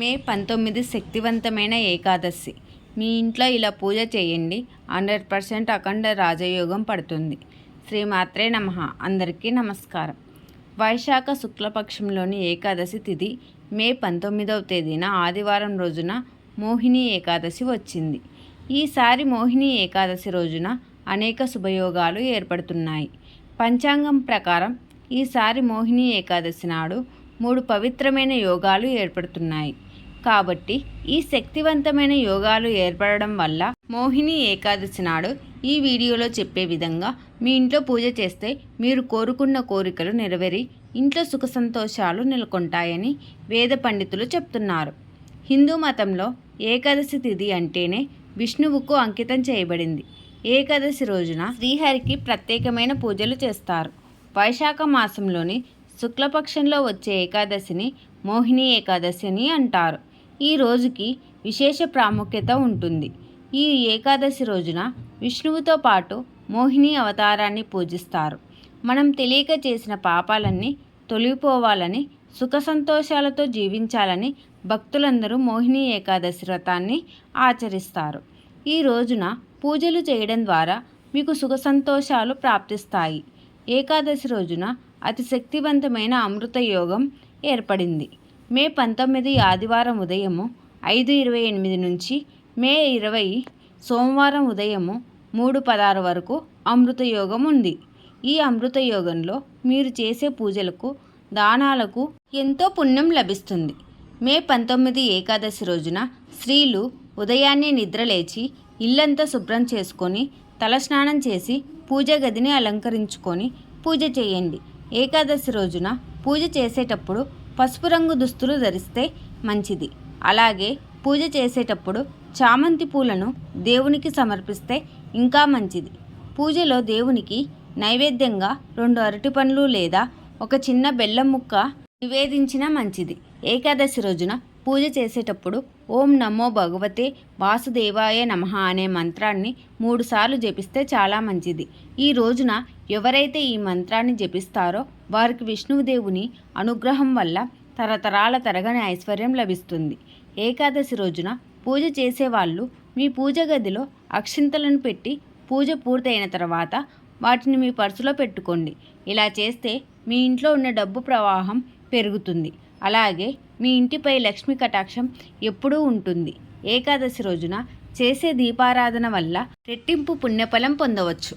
మే పంతొమ్మిది శక్తివంతమైన ఏకాదశి. మీ ఇంట్లో ఇలా పూజ చేయండి. హండ్రెడ్ పర్సెంట్ అఖండ రాజయోగం పడుతుంది. శ్రీమాత్రే నమ. అందరికీ నమస్కారం. వైశాఖ శుక్లపక్షంలోని ఏకాదశి తిథి మే పంతొమ్మిదవ తేదీన ఆదివారం రోజున మోహిని ఏకాదశి వచ్చింది. ఈసారి మోహిని ఏకాదశి రోజున అనేక శుభయోగాలు ఏర్పడుతున్నాయి. పంచాంగం ప్రకారం ఈసారి మోహిని ఏకాదశి నాడు మూడు పవిత్రమైన యోగాలు ఏర్పడుతున్నాయి. కాబట్టి ఈ శక్తివంతమైన యోగాలు ఏర్పడడం వల్ల మోహిని ఏకాదశి నాడు ఈ వీడియోలో చెప్పే విధంగా మీ ఇంట్లో పూజ చేస్తే మీరు కోరుకున్న కోరికలు నెరవేరి ఇంట్లో సుఖ సంతోషాలు నెలకొంటాయని వేద పండితులు చెప్తున్నారు. హిందూ మతంలో ఏకాదశి తిథి అంటేనే విష్ణువుకు అంకితం చేయబడింది. ఏకాదశి రోజున శ్రీహరికి ప్రత్యేకమైన పూజలు చేస్తారు. వైశాఖ మాసంలోని శుక్లపక్షంలో వచ్చే ఏకాదశిని మోహిని ఏకాదశి అని అంటారు. ఈ రోజుకి విశేష ప్రాముఖ్యత ఉంటుంది. ఈ ఏకాదశి రోజున విష్ణువుతో పాటు మోహిని అవతారాన్ని పూజిస్తారు. మనం తెలియక చేసిన పాపాలన్నీ తొలగిపోవాలని సుఖ సంతోషాలతో జీవించాలని భక్తులందరూ మోహిని ఏకాదశి వ్రతాన్ని ఆచరిస్తారు. ఈ రోజున పూజలు చేయడం ద్వారా మీకు సుఖ సంతోషాలు ప్రాప్తిస్తాయి. ఏకాదశి రోజున అతి శక్తివంతమైన అమృత యోగం ఏర్పడింది. మే పంతొమ్మిది ఆదివారం ఉదయము ఐదు ఇరవై ఎనిమిది నుంచి మే ఇరవై సోమవారం ఉదయము మూడు పదహారు వరకు అమృత యోగం ఉంది. ఈ అమృత యోగంలో మీరు చేసే పూజలకు దానాలకు ఎంతో పుణ్యం లభిస్తుంది. మే పంతొమ్మిది ఏకాదశి రోజున స్త్రీలు ఉదయాన్నే నిద్రలేచి ఇల్లంతా శుభ్రం చేసుకొని తలస్నానం చేసి పూజ గదిని అలంకరించుకొని పూజ చేయండి. ఏకాదశి రోజున పూజ చేసేటప్పుడు పసుపు రంగు దుస్తులు ధరిస్తే మంచిది. అలాగే పూజ చేసేటప్పుడు చామంతి పూలను దేవునికి సమర్పిస్తే ఇంకా మంచిది. పూజలో దేవునికి నైవేద్యంగా రెండు అరటి పండ్లు లేదా ఒక చిన్న బెల్లం ముక్క నివేదించిన మంచిది. ఏకాదశి రోజున పూజ చేసేటప్పుడు ఓం నమో భగవతే వాసుదేవాయ నమః అనే మంత్రాన్ని మూడుసార్లు జపిస్తే చాలా మంచిది. ఈ రోజున ఎవరైతే ఈ మంత్రాన్ని జపిస్తారో వారికి విష్ణుదేవుని అనుగ్రహం వల్ల తరతరాల తరగని ఐశ్వర్యం లభిస్తుంది. ఏకాదశి రోజున పూజ చేసేవాళ్ళు మీ పూజ గదిలో అక్షింతలను పెట్టి పూజ పూర్తయిన తర్వాత వాటిని మీ పర్సులో పెట్టుకోండి. ఇలా చేస్తే మీ ఇంట్లో ఉన్న డబ్బు ప్రవాహం పెరుగుతుంది. అలాగే మీ ఇంటిపై లక్ష్మీ కటాక్షం ఎప్పుడూ ఉంటుంది. ఏకాదశి రోజున చేసే దీపారాధన వల్ల రెట్టింపు పుణ్యఫలం పొందవచ్చు.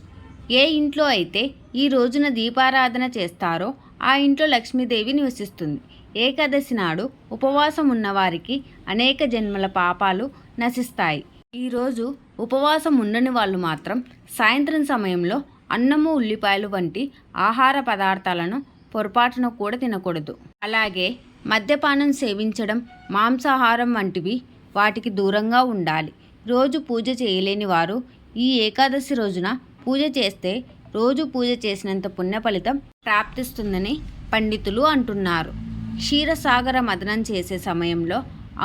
ఏ ఇంట్లో అయితే ఈ రోజున దీపారాధన చేస్తారో ఆ ఇంట్లో లక్ష్మీదేవి నివసిస్తుంది. ఏకాదశి నాడు ఉపవాసం ఉన్నవారికి అనేక జన్మల పాపాలు నశిస్తాయి. ఈరోజు ఉపవాసం ఉండని వాళ్ళు మాత్రం సాయంత్రం సమయంలో అన్నము ఉల్లిపాయలు వంటి ఆహార పదార్థాలను పొరపాటున కూడా తినకూడదు. అలాగే మద్యపానం సేవించడం మాంసాహారం వంటివి వాటికి దూరంగా ఉండాలి. రోజు పూజ చేయలేని వారు ఈ ఏకాదశి రోజున పూజ చేస్తే రోజు పూజ చేసినంత పుణ్య ఫలితం ప్రాప్తిస్తుందని పండితులు అంటున్నారు. క్షీరసాగర మదనం చేసే సమయంలో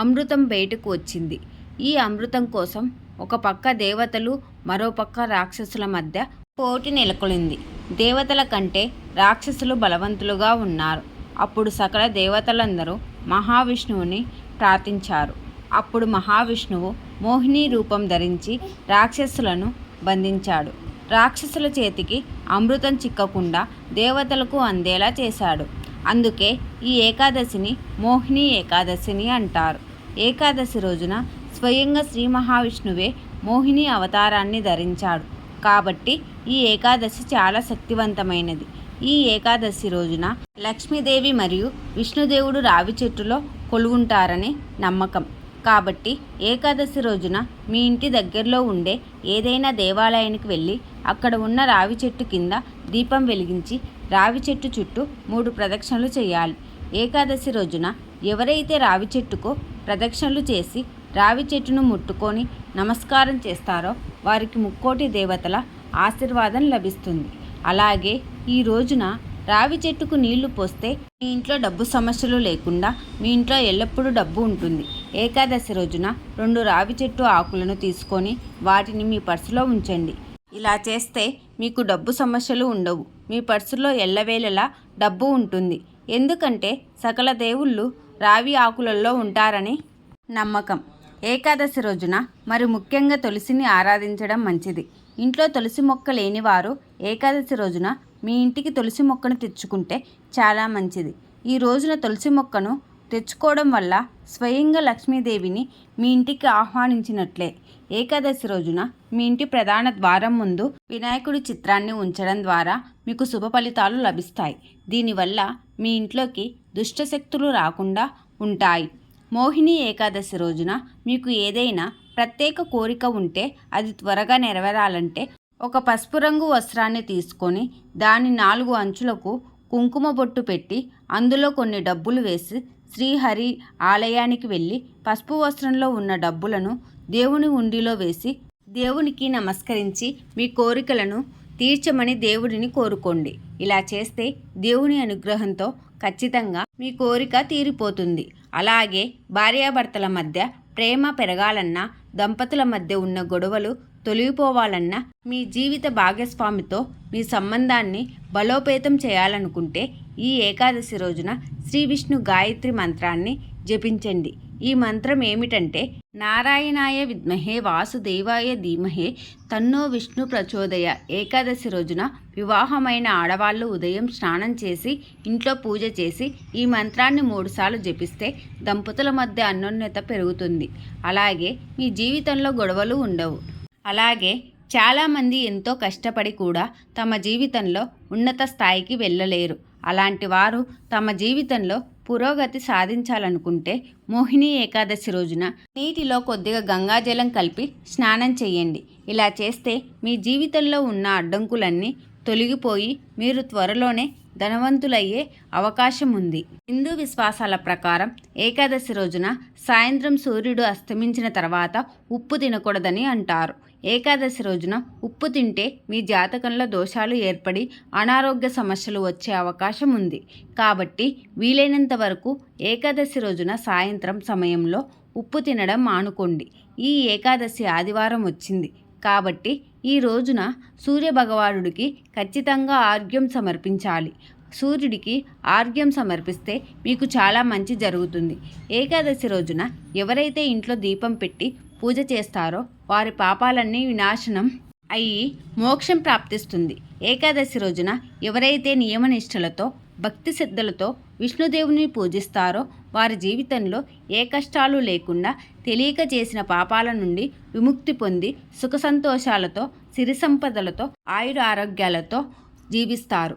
అమృతం బయటకు వచ్చింది. ఈ అమృతం కోసం ఒక పక్క దేవతలు మరో పక్క రాక్షసుల మధ్య పోటీ నెలకొలింది. దేవతల కంటే రాక్షసులు బలవంతులుగా ఉన్నారు. అప్పుడు సకల దేవతలందరూ మహావిష్ణువుని ప్రార్థించారు. అప్పుడు మహావిష్ణువు మోహిని రూపం ధరించి రాక్షసులను బంధించాడు. రాక్షసుల చేతికి అమృతం చిక్కకుండా దేవతలకు అందేలా చేశాడు. అందుకే ఈ ఏకాదశిని మోహిని ఏకాదశిని అంటారు. ఏకాదశి రోజున స్వయంగా శ్రీ మహావిష్ణువే మోహిని అవతారాన్ని ధరించాడు. కాబట్టి ఈ ఏకాదశి చాలా శక్తివంతమైనది. ఈ ఏకాదశి రోజున లక్ష్మీదేవి మరియు విష్ణుదేవుడు రావి చెట్టులో కొలుగుంటారని నమ్మకం. కాబట్టి ఏకాదశి రోజున మీ ఇంటి దగ్గరలో ఉండే ఏదైనా దేవాలయానికి వెళ్ళి అక్కడ ఉన్న రావి చెట్టు కింద దీపం వెలిగించి రావి చెట్టు చుట్టూ మూడు ప్రదక్షిణలు చేయాలి. ఏకాదశి రోజున ఎవరైతే రావి చెట్టుకు ప్రదక్షిణలు చేసి రావి చెట్టును ముట్టుకొని నమస్కారం చేస్తారో వారికి ముక్కోటి దేవతల ఆశీర్వాదం లభిస్తుంది. అలాగే ఈ రోజున రావి చెట్టుకు నీళ్ళు పోస్తే మీ ఇంట్లో డబ్బు సమస్యలు లేకుండా మీ ఇంట్లో ఎల్లప్పుడూ డబ్బు ఉంటుంది. ఏకాదశి రోజున రెండు రావి చెట్టు ఆకులను తీసుకొని వాటిని మీ పర్సులో ఉంచండి. ఇలా చేస్తే మీకు డబ్బు సమస్యలు ఉండవు. మీ పర్సులో ఎల్లవేళలా డబ్బు ఉంటుంది. ఎందుకంటే సకల దేవుళ్ళు రావి ఆకులలో ఉంటారని నమ్మకం. ఏకాదశి రోజున మరి ముఖ్యంగా తులసిని ఆరాధించడం మంచిది. ఇంట్లో తులసి మొక్క లేనివారు ఏకాదశి రోజున మీ ఇంటికి తులసి మొక్కను తెచ్చుకుంటే చాలా మంచిది. ఈ రోజున తులసి మొక్కను తెచ్చుకోవడం వల్ల స్వయంగా లక్ష్మీదేవిని మీ ఇంటికి ఆహ్వానించినట్లే. ఏకాదశి రోజున మీ ఇంటి ప్రధాన ద్వారం ముందు వినాయకుడి చిత్రాన్ని ఉంచడం ద్వారా మీకు శుభ ఫలితాలు లభిస్తాయి. దీనివల్ల మీ ఇంట్లోకి దుష్టశక్తులు రాకుండా ఉంటాయి. మోహిని ఏకాదశి రోజున మీకు ఏదైనా ప్రత్యేక కోరిక ఉంటే అది త్వరగా నెరవేరాలంటే ఒక పసుపు రంగు వస్త్రాన్ని తీసుకొని దాని నాలుగు అంచులకు కుంకుమ బొట్టు పెట్టి అందులో కొన్ని డబ్బులు వేసి శ్రీహరి ఆలయానికి వెళ్ళి పసుపు వస్త్రంలో ఉన్న డబ్బులను దేవుని ఉండిలో వేసి దేవునికి నమస్కరించి మీ కోరికలను తీర్చమని దేవుడిని కోరుకోండి. ఇలా చేస్తే దేవుని అనుగ్రహంతో ఖచ్చితంగా మీ కోరిక తీరిపోతుంది. అలాగే భార్యాభర్తల మధ్య ప్రేమ పెరగాలన్నా దంపతుల మధ్య ఉన్న గొడవలు తొలగిపోవాలన్నా మీ జీవిత భాగస్వామితో మీ సంబంధాన్ని బలోపేతం చేయాలనుకుంటే ఈ ఏకాదశి రోజున శ్రీ విష్ణు గాయత్రి మంత్రాన్ని జపించండి. ఈ మంత్రం ఏమిటంటే నారాయణాయ విద్మహే వాసుదేవాయ ధీమహే తన్నో విష్ణు ప్రచోదయ. ఏకాదశి రోజున వివాహమైన ఆడవాళ్ళు ఉదయం స్నానం చేసి ఇంట్లో పూజ చేసి ఈ మంత్రాన్ని మూడుసార్లు జపిస్తే దంపతుల మధ్య అన్యోన్యత పెరుగుతుంది. అలాగే మీ జీవితంలో గొడవలు ఉండవు. అలాగే చాలామంది ఎంతో కష్టపడి కూడా తమ జీవితంలో ఉన్నత స్థాయికి వెళ్ళలేరు. అలాంటి వారు తమ జీవితంలో పురోగతి సాధించాలనుకుంటే మోహిని ఏకాదశి రోజున నీటిలో కొద్దిగా గంగాజలం కలిపి స్నానం చేయండి. ఇలా చేస్తే మీ జీవితంలో ఉన్న అడ్డంకులన్నీ తొలగిపోయి మీరు త్వరలోనే ధనవంతులయ్యే అవకాశం ఉంది. హిందూ విశ్వాసాల ప్రకారం ఏకాదశి రోజున సాయంత్రం సూర్యుడు అస్తమించిన తర్వాత ఉప్పు తినకూడదని అంటారు. ఏకాదశి రోజున ఉప్పు తింటే మీ జాతకంలో దోషాలు ఏర్పడి అనారోగ్య సమస్యలు వచ్చే అవకాశం ఉంది. కాబట్టి వీలైనంత వరకు ఏకాదశి రోజున సాయంత్రం సమయంలో ఉప్పు తినడం మానుకోండి. ఈ ఏకాదశి ఆదివారం వచ్చింది. కాబట్టి ఈ రోజున సూర్య భగవానుడికి ఖచ్చితంగా ఆర్ఘ్యం సమర్పించాలి. సూర్యుడికి ఆర్ఘ్యం సమర్పిస్తే మీకు చాలా మంచి జరుగుతుంది. ఏకాదశి రోజున ఎవరైతే ఇంట్లో దీపం పెట్టి పూజ చేస్తారో వారి పాపాలన్నీ వినాశనం అయ్యి మోక్షం ప్రాప్తిస్తుంది. ఏకాదశి రోజున ఎవరైతే నియమనిష్టలతో భక్తి శ్రద్ధలతో విష్ణుదేవుని పూజిస్తారో వారి జీవితంలో ఏ కష్టాలు లేకుండా తెలియక చేసిన పాపాల నుండి విముక్తి పొంది సుఖ సంతోషాలతో సిరి సంపదలతో ఆయుర ఆరోగ్యాలతో జీవిస్తారు.